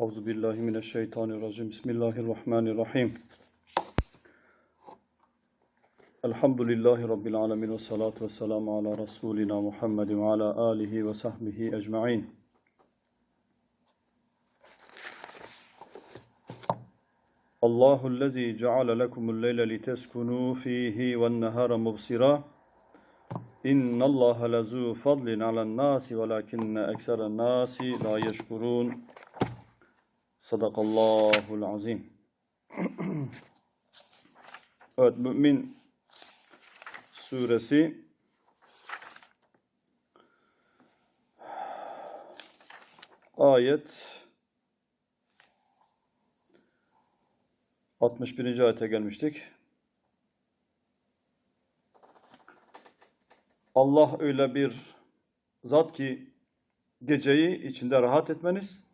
Euzu billahi mineşşeytanirracim. Bismillahirrahmanirrahim. Elhamdülillahi Rabbil alemin ve salatu ve selamu ala Resulina Muhammedin ve ala alihi ve sahbihi ecma'in. Allahu lezî ceale lekumul leyle liteskunu fihi ven nehara mubsira. İnna Allah lezu fadlin alen nasi velakinne ekseren nasi la yeşkurun. Sadakallahul azim. evet Mümin suresi ayet 61. ayete gelmiştik. Allah öyle bir zat ki geceyi içinde rahat etmeniz,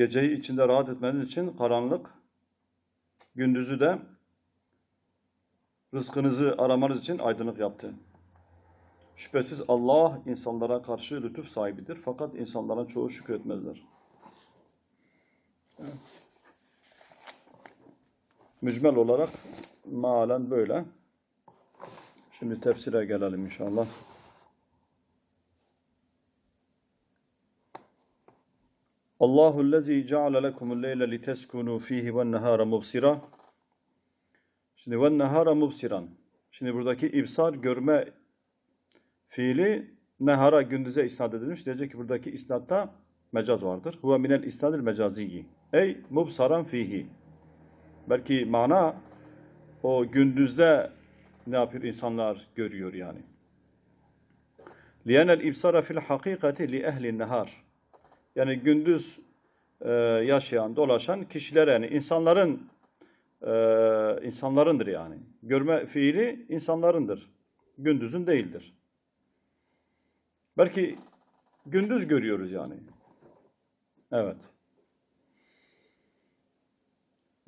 geceyi içinde rahat etmeniz için karanlık, gündüzü de rızkınızı aramanız için aydınlık yaptı. Şüphesiz Allah insanlara karşı lütuf sahibidir. Fakat insanların çoğu şükretmezler. Evet. Mücmel olarak mealen böyle. Şimdi tefsire gelelim inşallah. Allahu lezî ceale lekumul leyle liteskunu fihi ven nehâre mubsira. Şimdi ven nehâre mubsiran. Şimdi buradaki ibsar görme fiili nehara gündüze isnat edilmiş. Diyecek ki buradaki isnatta mecaz vardır. Huve minel isnadil mecaziyyi. Ey mubsaran fihi. Belki mana o gündüzde ne yapıyor insanlar görüyor yani. İbsara fil hakikati li ehli nehar. Yani gündüz e, yaşayan, dolaşan kişiler yani insanların e, insanlarındır yani. Görme fiili insanlarındır. Gündüzün değildir. Belki gündüz görüyoruz yani. Evet.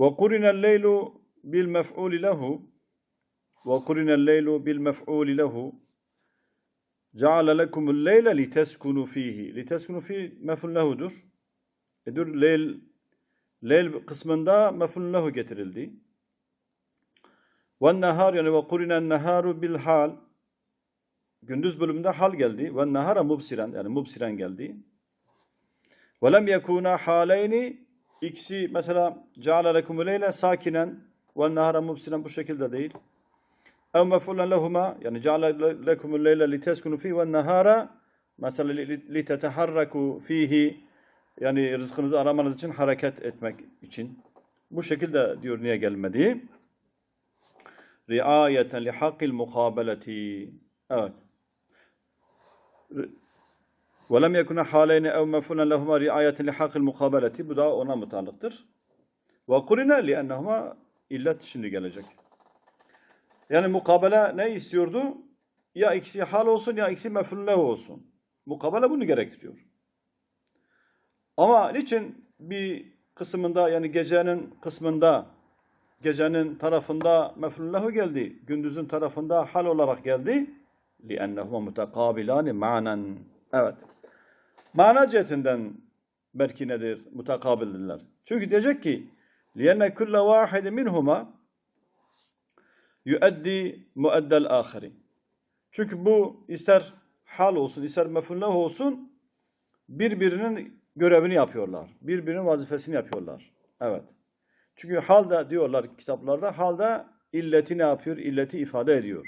Ve kurinel leylu bil mef'uli lehu ve kurinel leylu bil mef'uli lehu Ceale lekumul leyle liteskunu fihi. Liteskunu fi meful lehudur. Edur leyl, leyl kısmında meful lehu getirildi. Ve nehar yani ve kurinen neharu bil hal. Gündüz bölümünde hal geldi. Ve nehara mubsiren yani mubsiren geldi. Ve lem yekuna haleyni ikisi mesela ceale lekumul leyle sakinen ve nehara mubsiren bu şekilde değil. Ev mef'ulen lehuma yani ceale lekumul leyle liteskunu fihi ve nehara mesela liteteharraku fihi yani rızkınızı aramanız için hareket etmek için. Bu şekilde diyor niye gelmedi? Riayeten li hakkil mukabeleti. Evet. وَلَمْ يَكُنَ حَالَيْنِ اَوْ مَفُنًا لَهُمَا رِعَايَةٍ لِحَقِ الْمُقَابَلَةِ Bu da ona mutanıktır. وَقُرِنَ لِأَنَّهُمَا illet şimdi gelecek. Yani mukabele ne istiyordu? Ya ikisi hal olsun ya ikisi mef'ulle olsun. Mukabele bunu gerektiriyor. Ama niçin bir kısmında yani gecenin kısmında gecenin tarafında mef'ullehu geldi. Gündüzün tarafında hal olarak geldi. لِأَنَّهُمَا مُتَقَابِلَانِ مَعْنًا Evet. Mana cihetinden belki nedir? Mutakabildirler. Çünkü diyecek ki لِيَنَّ كُلَّ وَاحِدٍ مِنْهُمَا يُؤَدِّي مُؤَدَّ الْآخَرِ Çünkü bu ister hal olsun, ister mefullah olsun birbirinin görevini yapıyorlar. Birbirinin vazifesini yapıyorlar. Evet. Çünkü halde diyorlar kitaplarda halde illeti ne yapıyor? İlleti ifade ediyor.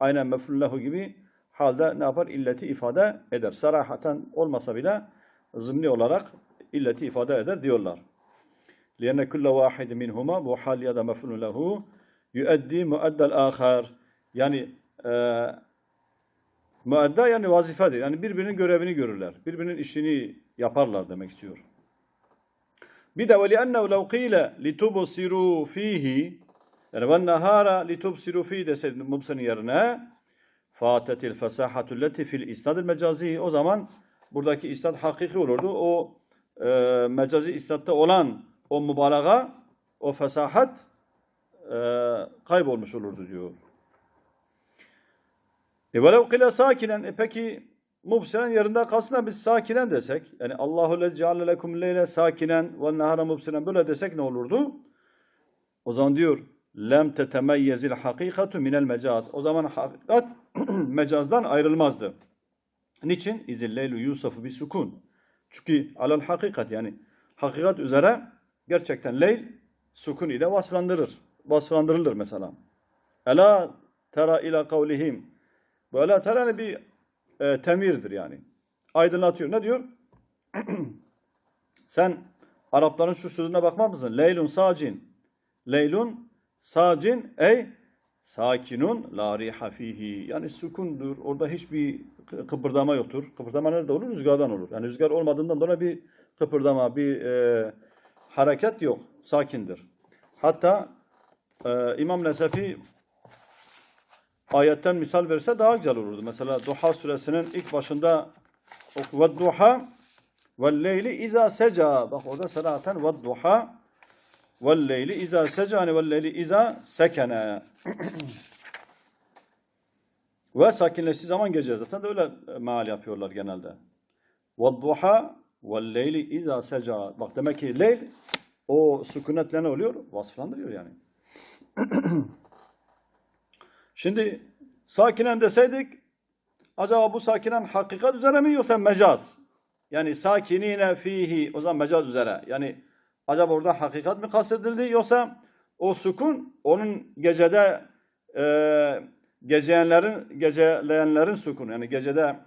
Aynen mefullahu gibi halde ne yapar? İlleti ifade eder. Sarahaten olmasa bile zımni olarak illeti ifade eder diyorlar. لِيَنَّ كُلَّ وَاحِدٍ مِنْهُمَا Bu hal ya da mef'ulun lehu yüeddi mueddel ahar. Yani e, muedda yani vazifedir. Yani birbirinin görevini görürler. Birbirinin işini yaparlar demek istiyor. Bir de وَلِأَنَّهُ لَوْ قِيلَ لِتُبْصِرُوا ف۪يهِ yani وَالنَّهَارَ لِتُبْصِرُوا ف۪يهِ deseydin mubsinin yerine fatetil fesahatul leti fil isnadil mecazi o zaman buradaki isnad hakiki olurdu. O e, mecazi isnatta olan o mübalağa, o fesahat e, kaybolmuş olurdu diyor. E velev kile sakinen. E peki mubsiren yerinde kalsın biz sakinen desek. Yani Allahu le ceale lekum leyle sakinen ve nehara mubsiren böyle desek ne olurdu? O zaman diyor lem tetemeyyezil hakikatu minel mecaz. O zaman hakikat mecazdan ayrılmazdı. Niçin? İzil leylu yusafu bir sukun. Çünkü alel hakikat yani hakikat üzere gerçekten leyl sukun ile vasflandırır. Vasflandırılır mesela. Ela tera ila kavlihim. Bu ela tera ne bir e, temirdir yani. Aydınlatıyor. Ne diyor? Sen Arapların şu sözüne bakmaz mısın? Leylun sacin. Leylun sacin ey sakinun la riha fihi. Yani sukundur. Orada hiçbir kı- kıpırdama yoktur. Kıpırdama nerede olur? Rüzgardan olur. Yani rüzgar olmadığından dolayı bir kıpırdama, bir e, hareket yok. Sakindir. Hatta e, İmam Nesefi ayetten misal verse daha güzel olurdu. Mesela Duha suresinin ilk başında ve duha ve leyli iza seca. Bak orada selaten ve duha ve leyli iza seca yani ve leyli iza sekene. ve sakinleştiği zaman gece zaten de öyle meal yapıyorlar genelde. Ve duha ve leyli iza seca. Bak demek ki leyl o sükunetle ne oluyor? Vasıflandırıyor yani. Şimdi sakinen deseydik acaba bu sakinen hakikat üzere mi yoksa mecaz? Yani sakinine fihi o zaman mecaz üzere. Yani acaba orada hakikat mi kastedildi yoksa o sukun onun gecede e, geceyenlerin geceleyenlerin sukunu yani gecede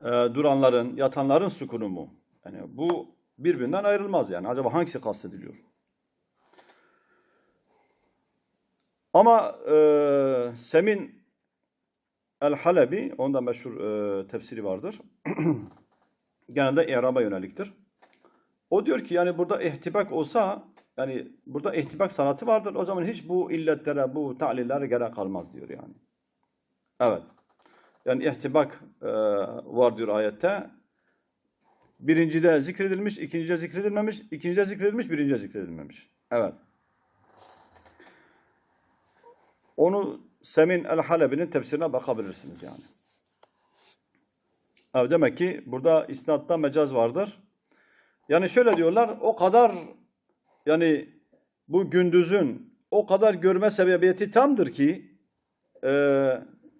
e, duranların yatanların sukunu mu? Yani bu birbirinden ayrılmaz yani. Acaba hangisi kastediliyor? Ama e, Semin el-Halebi, onda meşhur e, tefsiri vardır. Genelde İrab'a yöneliktir. O diyor ki yani burada ihtibak olsa, yani burada ihtibak sanatı vardır. O zaman hiç bu illetlere, bu ta'lillere gerek kalmaz diyor yani. Evet. Yani ihtibak e, var diyor ayette. Birincide zikredilmiş, ikincide zikredilmemiş, ikincide zikredilmiş, birincide zikredilmemiş. Evet. Onu Semin el-Halebi'nin tefsirine bakabilirsiniz yani. Evet, demek ki burada isnatta mecaz vardır. Yani şöyle diyorlar, o kadar yani bu gündüzün o kadar görme sebebiyeti tamdır ki e,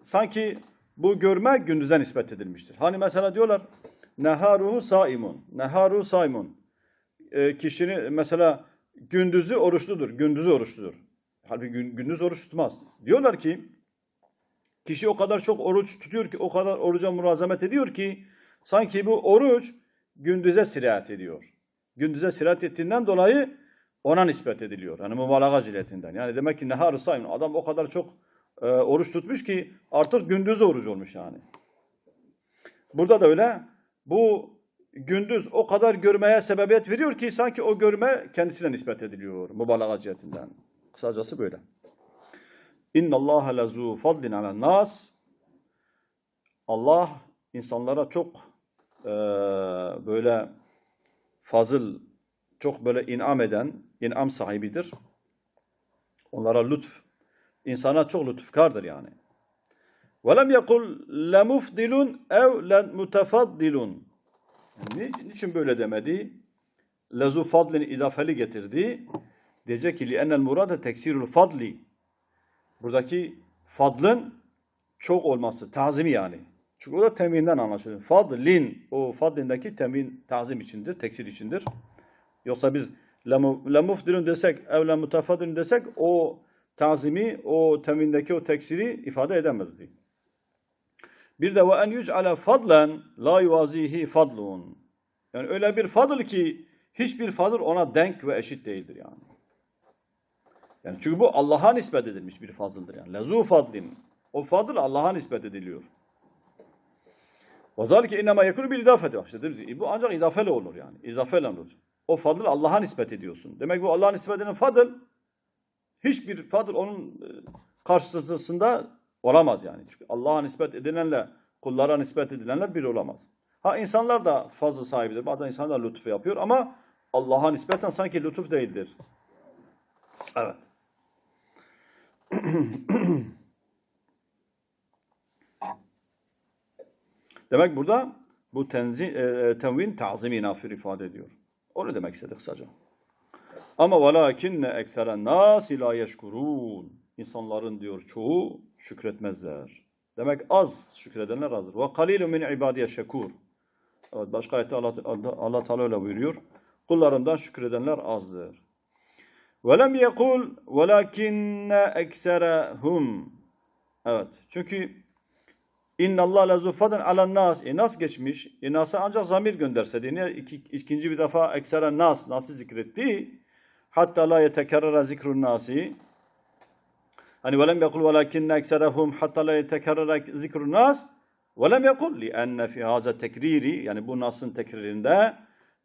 sanki bu görme gündüze nispet edilmiştir. Hani mesela diyorlar neharuhu saimun, neharuhu saimun. E, kişinin mesela gündüzü oruçludur, gündüzü oruçludur. Halbuki gün, gündüz oruç tutmaz. Diyorlar ki kişi o kadar çok oruç tutuyor ki o kadar oruca murazamet ediyor ki sanki bu oruç gündüze sirayet ediyor. Gündüze sirayet ettiğinden dolayı ona nispet ediliyor. Yani mübalağa ciletinden. Yani demek ki nehar sayın adam o kadar çok e, oruç tutmuş ki artık gündüz oruç olmuş yani. Burada da öyle. Bu gündüz o kadar görmeye sebebiyet veriyor ki sanki o görme kendisine nispet ediliyor mübalağa cihetinden. Kısacası böyle. İnna Allah lezu fadlin ala nas. Allah insanlara çok e, böyle fazıl, çok böyle inam eden, inam sahibidir. Onlara lütf, insana çok lütufkardır yani. وَلَمْ يَقُلْ لَمُفْدِلٌ اَوْ لَمُتَفَضِّلٌ Ni, Niçin böyle demedi? Lezu fadlin idafeli getirdi. Diyecek ki لِأَنَّ الْمُرَادَ teksirul fadli. Buradaki fadlın çok olması, tazimi yani. Çünkü o da teminden anlaşılıyor. Fadlin, o fadlindeki temin, tazim içindir, teksir içindir. Yoksa biz lemufdilun desek, ev lemutafadilun desek o tazimi, o temindeki o teksiri ifade edemezdi. Bir de ve en yüc'ale fadlen la yuvazihi fadlun. Yani öyle bir fadıl ki hiçbir fadıl ona denk ve eşit değildir yani. Yani çünkü bu Allah'a nispet edilmiş bir fazıldır yani. Lezu fadlin. O fadıl Allah'a nispet ediliyor. Ve zalike innema yekunu bil idafeti. İşte dediğimiz bu ancak idafeli olur yani. İzafeyle olur. O fadıl Allah'a nispet ediyorsun. Demek bu Allah'a nispet edilen fadıl hiçbir fadıl onun e, karşısında olamaz yani. Çünkü Allah'a nispet edilenle kullara nispet edilenler bir olamaz. Ha insanlar da fazla sahibidir. Bazen insanlar lütfu yapıyor ama Allah'a nispeten sanki lütuf değildir. Evet. Demek burada bu tenzi, e, tenvin ta'zimi nafir ifade ediyor. Onu demek istedik kısaca. Ama velakinne ekseren nasi la yeşkurun. İnsanların diyor çoğu şükretmezler. Demek az şükredenler azdır. Ve kalilu min ibadiye şekur. Evet, başka ayette Allah, Allah, Allah Teala öyle buyuruyor. Kullarımdan şükredenler azdır. Lem yekul velakinne ekserehum. Evet. Çünkü İnna Allah la zuffadan alan nas. E nas geçmiş. E nas'a ancak zamir gönderse diye niye iki, ikinci bir defa ekseren nas nasıl zikretti? Hatta la yetekerrara zikrun nasi. Hani velem yekul velakinne ekserehum hatta la yetekerrara zikrun nas. Velem yekul li enne fi haza tekriri yani bu nasın tekririnde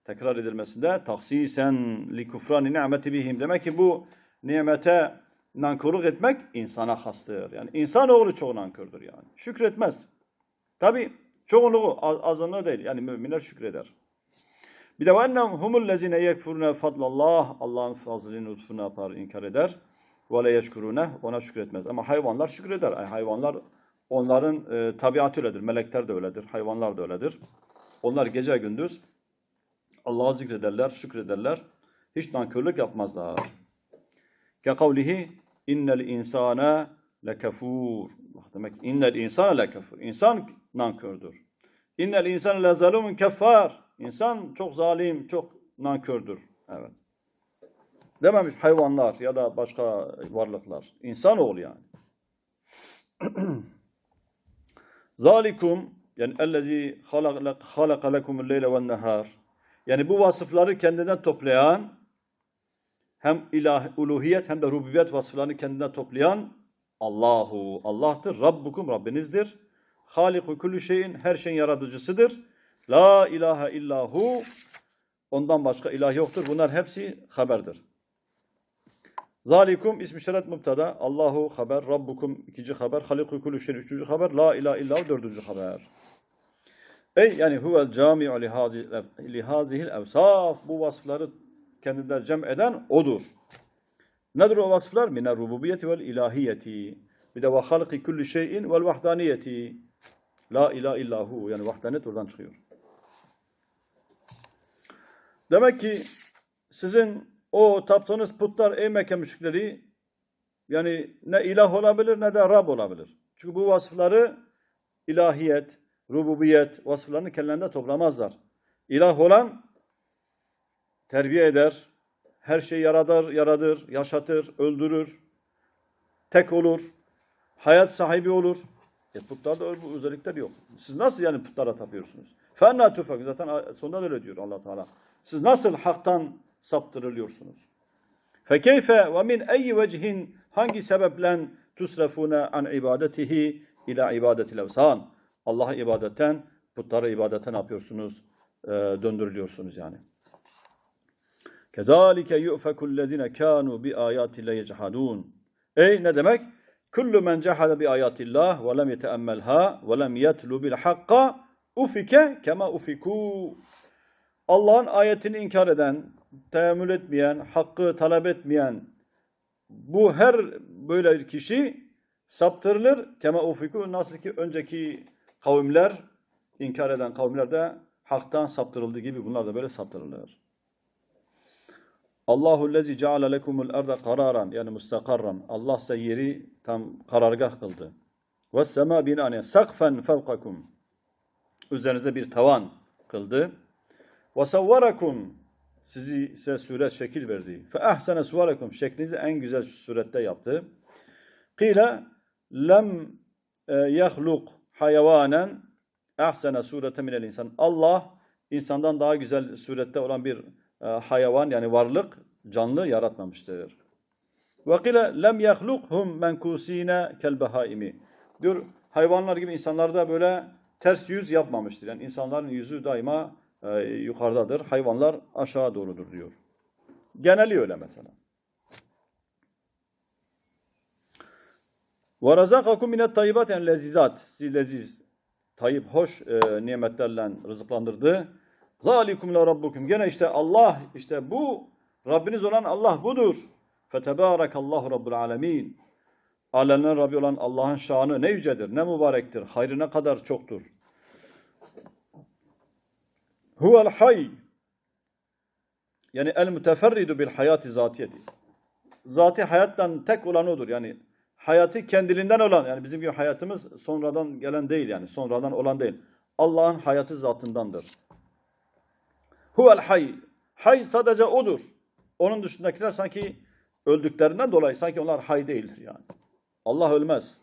tekrar edilmesinde taksisen li kufrani ni'meti bihim. Demek ki bu nimete nankorluk etmek insana hastır. Yani insan oğlu çok nankördür yani. Şükretmez. Tabi çoğunluğu azınlığı değil. Yani müminler şükreder. Bir de vennehum humul lezine yekfurune fadlallah. Allah'ın fazlını lütfunu yapar, inkar eder. Ve le yeşkurune. Ona şükretmez. Ama hayvanlar şükreder. Yani hayvanlar onların e, tabiatı öyledir. Melekler de öyledir. Hayvanlar da öyledir. Onlar gece gündüz Allah'ı zikrederler, şükrederler. Hiç nankörlük yapmazlar. Ke kavlihi innel insana lekefur. Demek innel insana lekefur. İnsan nankördür. İnnel insana lezalumun keffar. İnsan çok zalim, çok nankördür. Evet. Dememiş hayvanlar ya da başka varlıklar. İnsanoğlu yani. Zalikum yani ellezî halaka lekumul leyle ven nehar. Yani bu vasıfları kendinden toplayan hem ilah, uluhiyet hem de rububiyet vasıflarını kendinden toplayan Allahu, Allah'tır. Rabbukum, Rabbinizdir. Haliku kullu şeyin, her şeyin yaratıcısıdır. La ilahe illahu, ondan başka ilah yoktur. Bunlar hepsi haberdir. Zalikum ismi şerat mubtada. Allahu haber, Rabbukum ikinci haber, Haliku kullu şeyin üçüncü haber, La ilahe illahu dördüncü haber. Ey yani huvel cami'u lihazihil evsaf. Bu vasıfları kendinden cem eden odur. Nedir o vasıflar? Mine rububiyeti vel ilahiyeti. Bir de ve halki kulli şeyin vel vahdaniyeti. La ilahe illahu. Yani vahdanet oradan çıkıyor. Demek ki sizin o taptığınız putlar ey Mekke müşrikleri yani ne ilah olabilir ne de Rab olabilir. Çünkü bu vasıfları ilahiyet, rububiyet vasıflarını kendilerinde toplamazlar. İlah olan terbiye eder, her şeyi yaradır, yaradır, yaşatır, öldürür, tek olur, hayat sahibi olur. E putlarda bu özellikler yok. Siz nasıl yani putlara tapıyorsunuz? Fenna tufak. Zaten sonunda da öyle diyor allah Teala. Siz nasıl haktan saptırılıyorsunuz? Fekeyfe ve min eyyi vecihin hangi sebeple tusrafune an ibadetihi ila ibadetil evsan? Allah'a ibadetten, putlara ibadete yapıyorsunuz? Ee, döndürülüyorsunuz yani. Kezalike yu'fekul lezine kanu bi ayatillahi yechadun. Ey ne demek? Kullu men cehale bi ayatillah ve lem yeteemmelha ve lem yetlu bil hakka ufike kema ufiku. Allah'ın ayetini inkar eden, teemmül etmeyen, hakkı talep etmeyen bu her böyle bir kişi saptırılır. Kema ufiku nasıl ki önceki kavimler inkar eden kavimler de haktan saptırıldığı gibi bunlar da böyle saptırılır. Allahu lezi ceale lekumul arda kararan yani mustakarran. Allah size yeri tam karargah kıldı. Ve sema binaen sakfen fevkakum. Üzerinize bir tavan kıldı. Ve savvarakum sizi ise suret şekil verdi. Fe ahsene suvarakum şeklinizi en güzel surette yaptı. Kile lem e, yahluk hayvanen ahsene surete minel insan. Allah insandan daha güzel surette olan bir e, hayvan yani varlık, canlı yaratmamıştır. Ve kile lem yahlukhum menkusine kel behaimi. Diyor hayvanlar gibi insanlar da böyle ters yüz yapmamıştır. Yani insanların yüzü daima e, yukarıdadır. Hayvanlar aşağı doğrudur diyor. Geneli öyle mesela. Ve razakakum minet tayyibat yani lezizat. Sizi leziz, tayyip, hoş e, nimetlerle rızıklandırdı. Zalikum la rabbukum. Gene işte Allah işte bu Rabbiniz olan Allah budur. Fetebarakallahu rabbul alemin. Alemlerin Rabbi olan Allah'ın şanı ne yücedir, ne mübarektir, hayrı ne kadar çoktur. Huvel hay yani el müteferridu bil hayati zatiyeti. Zati hayattan tek olan odur. Yani hayatı kendiliğinden olan yani bizim gibi hayatımız sonradan gelen değil yani sonradan olan değil. Allah'ın hayatı zatındandır. Huvel hay. Hay sadece odur. Onun dışındakiler sanki öldüklerinden dolayı sanki onlar hay değildir yani. Allah ölmez.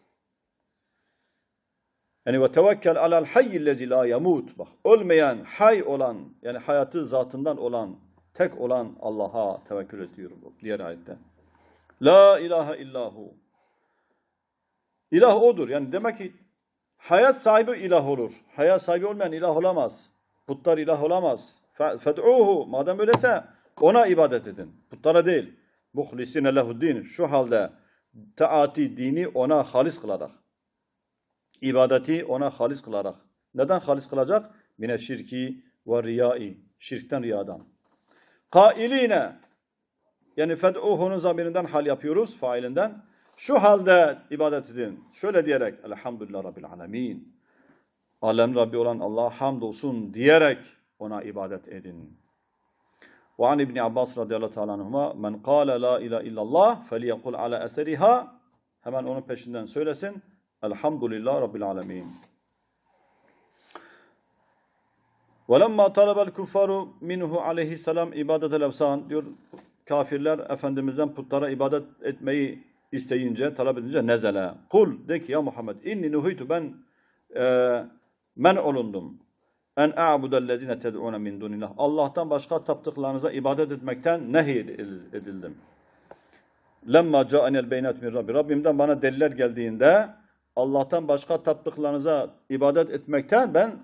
Yani ve tevekkel alel hayyillezi la yamut. Bak ölmeyen, hay olan yani hayatı zatından olan, tek olan Allah'a tevekkül ediyorum. Diğer ayette. La ilahe illahu. İlah odur. Yani demek ki hayat sahibi ilah olur. Hayat sahibi olmayan ilah olamaz. Putlar ilah olamaz. Fed'uhu. Madem öyleyse ona ibadet edin. Putlara değil. Muhlisine lehuddin. Şu halde taati dini ona halis kılarak. ibadeti ona halis kılarak. Neden halis kılacak? Mine şirki ve riyai. Şirkten riyadan. Kailine yani fed'uhu'nun zamirinden hal yapıyoruz, failinden. Şu halde ibadet edin. Şöyle diyerek Elhamdülillah Rabbil Alemin. Alem Rabbi olan Allah'a hamdolsun diyerek ona ibadet edin. Ve an İbni Abbas radıyallahu teala anhuma men kâle la ilahe illallah feliyekul ala eseriha hemen onun peşinden söylesin. Elhamdülillah Rabbil Alemin. وَلَمَّا طَلَبَ الْكُفَّارُ مِنْهُ aleyhisselam ibadet evsan diyor kafirler Efendimiz'den putlara ibadet etmeyi isteyince, talep edince nezele. Kul de ki ya Muhammed inni nuhitu ben e, men olundum. En a'budellezine ted'une min dunillah. Allah'tan başka taptıklarınıza ibadet etmekten nehy edildim. Lemma ca'anel beynet min Rabbi. Rabbimden bana deliller geldiğinde Allah'tan başka taptıklarınıza ibadet etmekten ben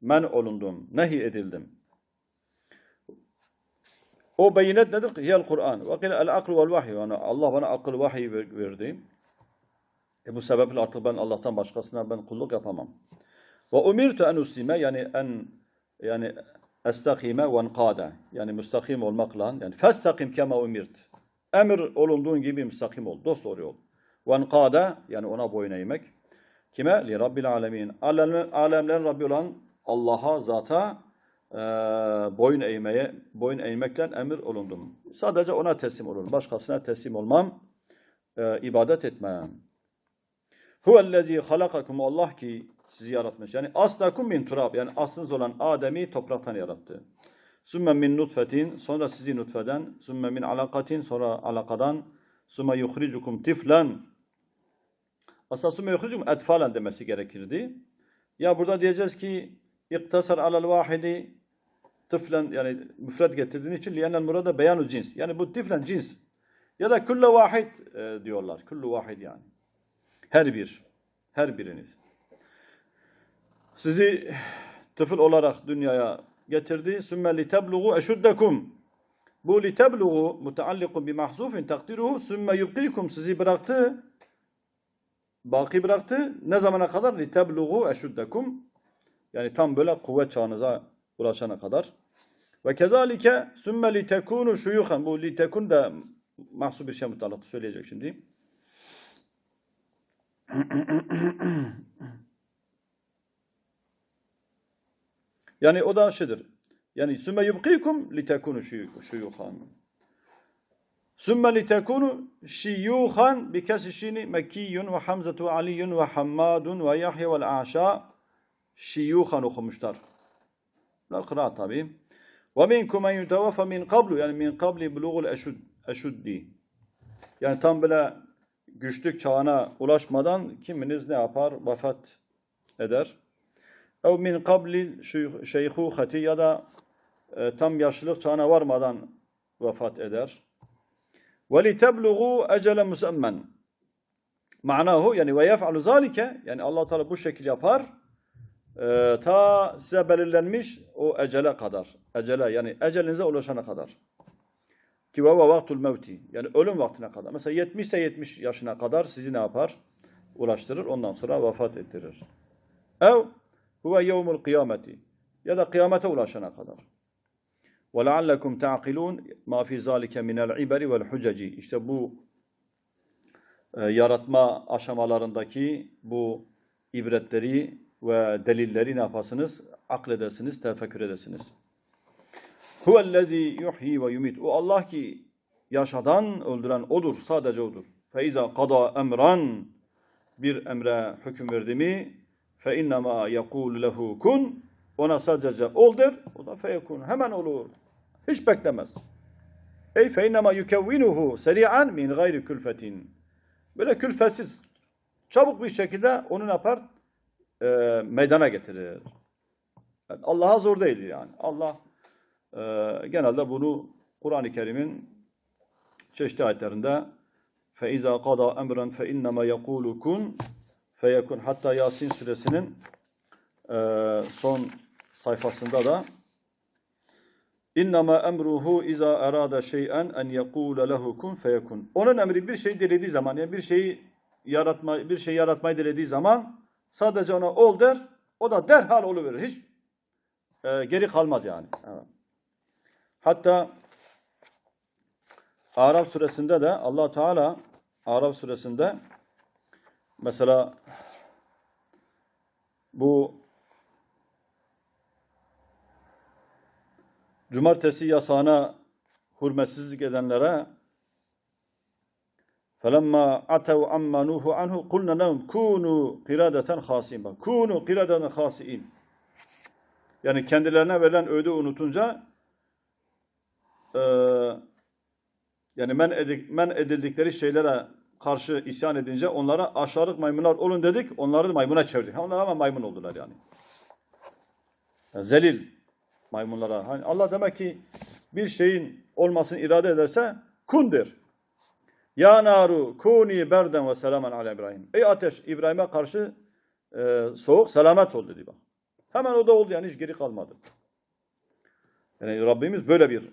men olundum, nehy edildim. O beyinet nedir? Hiyel Kur'an. Ve kile el aklu vel vahiy. Yani Allah bana akıl vahiy verdi. E bu sebeple artık ben Allah'tan başkasına ben kulluk yapamam. Ve umirtu en uslime yani en yani estakime ve enkade. Yani müstakim olmakla yani festakim kema umirt. Emir olunduğun gibi müstakim ol. Dost doğru ol. Ve enkade yani ona boyun eğmek. Kime? Li Rabbil alemin. Alemlerin Rabbi olan Allah'a, zata e, boyun eğmeye, boyun eğmekle emir olundum. Sadece ona teslim olun. Başkasına teslim olmam, e, ibadet etmem. Huvellezî halakakum Allah ki sizi yaratmış. Yani aslakum min turab. Yani aslınız olan Adem'i topraktan yarattı. Sümme min nutfetin. Sonra sizi nutfeden. Sümme min alakatin. Sonra alakadan. Sümme yuhricukum tiflen. Aslında sümme yuhricukum etfalen demesi gerekirdi. Ya burada diyeceğiz ki iktasar alel vahidi tıflen yani müfred getirdiğin için liyenel murada beyanu cins. Yani bu tiflen cins. Ya da külle vahid e, diyorlar. Küllü vahid yani. Her bir. Her biriniz. Sizi tıfıl olarak dünyaya getirdi. Sümme litebluğu eşuddekum. Bu litebluğu muteallikun bi mahzufin takdiruhu sümme yubkikum sizi bıraktı. Baki bıraktı. Ne zamana kadar? Litebluğu eşuddekum. Yani tam böyle kuvvet çağınıza ulaşana kadar. Ve kezalike sümme li tekunu şuyuhan. Bu li tekun da mahsub bir şey mutlaka söyleyecek şimdi. yani o da şeydir. Yani sümme yubkikum li tekunu şuyuhan. Sümme li tekunu şiyuhan bi kesişini Mekkiyun ve Hamzatu Aliyun ve Hammadun ve Yahya ve Aşa şiyuhan okumuşlar. Bunlar kıraat tabi. Ve minkum men yutevaffa min qablu yani min qabli bulugul eşud, eşuddi. Yani tam böyle güçlük çağına ulaşmadan kiminiz ne yapar? Vefat eder. Ev min qabli şeyhuhati ya da e, tam yaşlılık çağına varmadan vefat eder. Ve li tebluğu ecele musemmen. Manahu yani ve yef'alu zalike yani Allah Teala bu şekil yapar e, ta size belirlenmiş o ecele kadar. Ecele yani ecelinize ulaşana kadar. Ki ve vaktul mevti. Yani ölüm vaktine kadar. Mesela 70 ise 70 yaşına kadar sizi ne yapar? Ulaştırır. Ondan sonra vefat ettirir. Ev huve yevmul kıyameti. Ya da kıyamete ulaşana kadar. وَلَعَلَّكُمْ تَعْقِلُونَ مَا فِي ذَٰلِكَ مِنَ الْعِبَرِ وَالْحُجَجِ İşte bu e, yaratma aşamalarındaki bu ibretleri ve delilleri ne yapasınız? Akledersiniz, tefekkür edesiniz. Huvellezî yuhyi ve yumit. O Allah ki yaşadan öldüren odur. Sadece odur. Feiza kada emran bir emre hüküm verdi mi fe innema yekul lehu kun ona sadece ol der. O da feyekun. Hemen olur. Hiç beklemez. Ey fe innema yukevvinuhu seri'an min gayri külfetin. Böyle külfetsiz çabuk bir şekilde onu yapar? Ee, meydana getirir. Yani Allah'a zor değil yani. Allah e, genelde bunu Kur'an-ı Kerim'in çeşitli ayetlerinde فَاِذَا قَضَى اَمْرًا فَاِنَّمَا يَقُولُ كُنْ فَيَكُنْ Hatta Yasin suresinin e, son sayfasında da İnnama emruhu iza arada şey'en en yekule lehu kun feyekun. Onun emri bir şey dilediği zaman yani bir şeyi yaratma bir şey yaratmayı dilediği zaman sadece ona ol der. O da derhal oluverir. Hiç e, geri kalmaz yani. Evet. Hatta Araf suresinde de Allah Teala Araf suresinde mesela bu cumartesi yasağına hürmetsizlik edenlere فَلَمَّا عَتَوْا عَمَّا نُوهُ عَنْهُ قُلْنَا لَهُمْ كُونُوا قِرَادَةً خَاسِئِينَ Bak, كُونُوا قِرَادَةً خَاسِئِينَ Yani kendilerine verilen öğüdü unutunca eee, yani men, edik, men edildikleri şeylere karşı isyan edince onlara aşağılık maymunlar olun dedik. Onları da maymuna çevirdik. Onlar ama maymun oldular yani. Yani zelil maymunlara. Hani Allah demek ki bir şeyin olmasını irade ederse kundir. Ya naru kuni berden ve selamen ala İbrahim. Ey ateş İbrahim'e karşı e, soğuk selamet ol dedi bak. Hemen o da oldu yani hiç geri kalmadı. Yani Rabbimiz böyle bir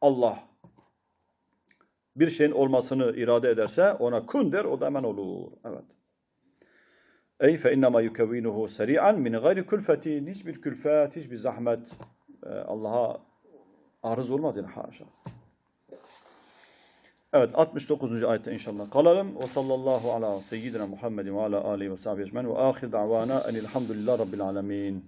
Allah bir şeyin olmasını irade ederse ona kun der o da hemen olur. Evet. Ey fe innema yukevvinuhu seri'an min gayri külfetin. Hiçbir külfet, hiçbir zahmet e, Allah'a arız olmaz yani haşa. Evet 69. ayette inşallah kalalım. Ve sallallahu ala seyyidina Muhammedin ve ala alihi ve sahbihi ecmen ve ahir davana enilhamdülillah rabbil alemin.